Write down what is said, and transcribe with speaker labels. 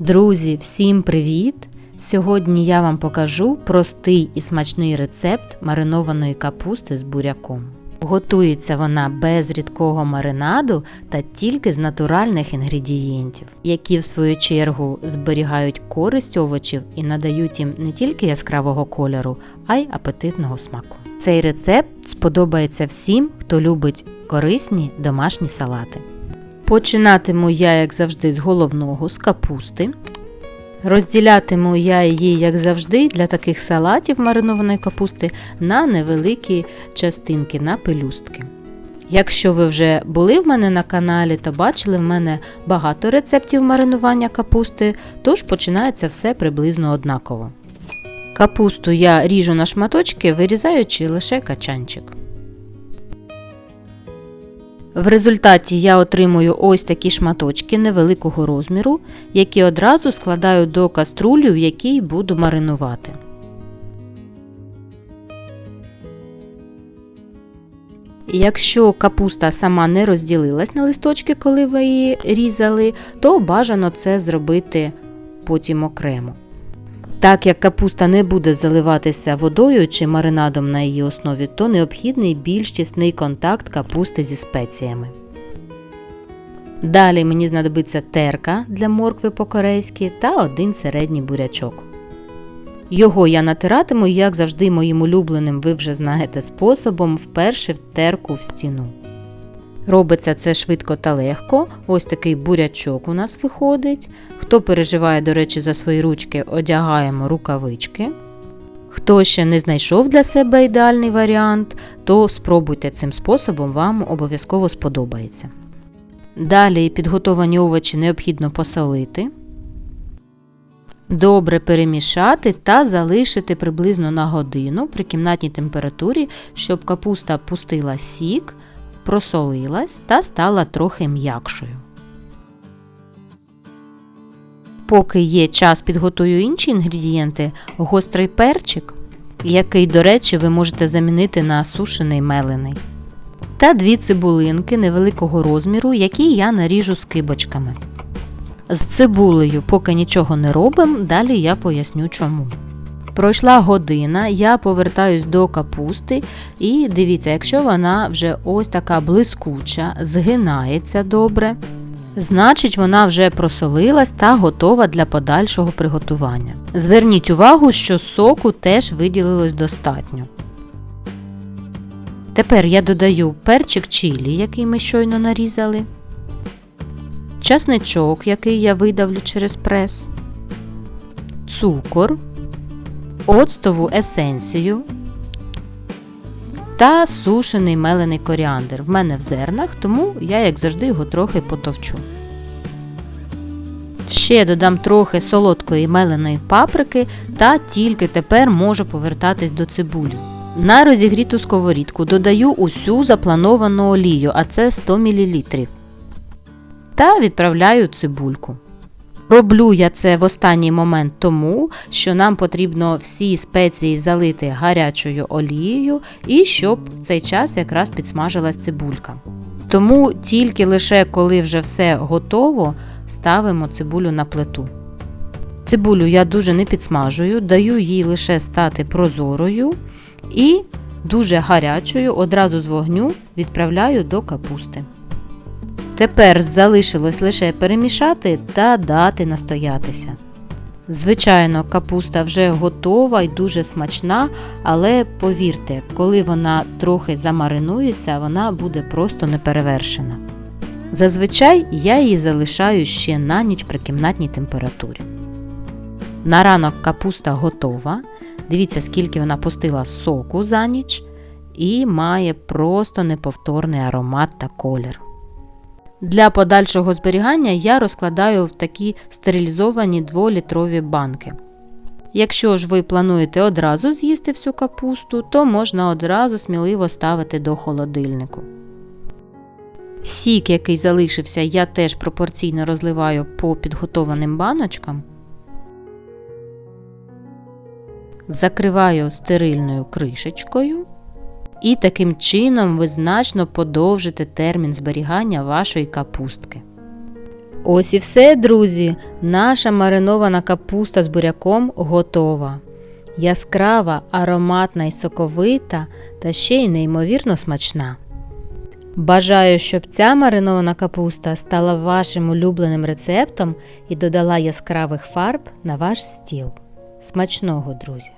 Speaker 1: Друзі, всім привіт! Сьогодні я вам покажу простий і смачний рецепт маринованої капусти з буряком. Готується вона без рідкого маринаду та тільки з натуральних інгредієнтів, які в свою чергу зберігають користь овочів і надають їм не тільки яскравого кольору, а й апетитного смаку. Цей рецепт сподобається всім, хто любить корисні домашні салати. Починатиму я, як завжди, з головного, з капусти. Розділятиму я її, як завжди, для таких салатів маринованої капусти на невеликі частинки, на пелюстки. Якщо ви вже були в мене на каналі, то бачили в мене багато рецептів маринування капусти, тож починається все приблизно однаково. Капусту я ріжу на шматочки, вирізаючи лише качанчик. В результаті я отримую ось такі шматочки невеликого розміру, які одразу складаю до каструлі, в якій буду маринувати. Якщо капуста сама не розділилась на листочки, коли ви її різали, то бажано це зробити потім окремо. Так як капуста не буде заливатися водою чи маринадом на її основі, то необхідний більш тісний контакт капусти зі спеціями. Далі мені знадобиться терка для моркви по-корейськи та один середній бурячок. Його я натиратиму, як завжди, моїм улюбленим, ви вже знаєте, способом вперше в терку в стіну. Робиться це швидко та легко. Ось такий бурячок у нас виходить. Хто переживає, до речі, за свої ручки, одягаємо рукавички. Хто ще не знайшов для себе ідеальний варіант, то спробуйте цим способом, вам обов'язково сподобається. Далі підготовані овочі необхідно посолити, добре перемішати та залишити приблизно на годину при кімнатній температурі, щоб капуста пустила сік, просолилась та стала трохи м'якшою. Поки є час, підготую інші інгредієнти, гострий перчик, який, до речі, ви можете замінити на сушений мелений. Та дві цибулинки невеликого розміру, які я наріжу скибочками. З цибулею поки нічого не робимо, далі я поясню чому. Пройшла година, я повертаюсь до капусти, і дивіться, якщо вона вже ось така блискуча, згинається добре, значить вона вже просолилась та готова для подальшого приготування. Зверніть увагу, що соку теж виділилось достатньо. Тепер я додаю перчик чилі, який ми щойно нарізали, часничок, який я видавлю через прес, цукор, оцтову есенцію та сушений мелений коріандр. В мене в зернах, тому я, як завжди, його трохи потовчу. Ще додам трохи солодкої меленої паприки та тільки тепер можу повертатись до цибулі. На розігріту сковорідку додаю усю заплановану олію, а це 100 мл. Та відправляю цибульку. Роблю я це в останній момент тому, що нам потрібно всі спеції залити гарячою олією і щоб в цей час якраз підсмажилась цибулька. Тому тільки лише коли вже все готово, ставимо цибулю на плиту. Цибулю я дуже не підсмажую, даю їй лише стати прозорою і дуже гарячою одразу з вогню відправляю до капусти. Тепер залишилось лише перемішати та дати настоятися. Звичайно, капуста вже готова і дуже смачна, але повірте, коли вона трохи замаринується, вона буде просто неперевершена. Зазвичай я її залишаю ще на ніч при кімнатній температурі. На ранок капуста готова. Дивіться, скільки вона пустила соку за ніч, і має просто неповторний аромат та колір. Для подальшого зберігання я розкладаю в такі стерилізовані 2-літрові банки. Якщо ж ви плануєте одразу з'їсти всю капусту, то можна одразу сміливо ставити до холодильнику. Сік, який залишився, я теж пропорційно розливаю по підготованим баночкам. Закриваю стерильною кришечкою. І таким чином ви значно подовжите термін зберігання вашої капустки. Ось і все, друзі. Наша маринована капуста з буряком готова. Яскрава, ароматна і соковита, та ще й неймовірно смачна. Бажаю, щоб ця маринована капуста стала вашим улюбленим рецептом і додала яскравих фарб на ваш стіл. Смачного, друзі!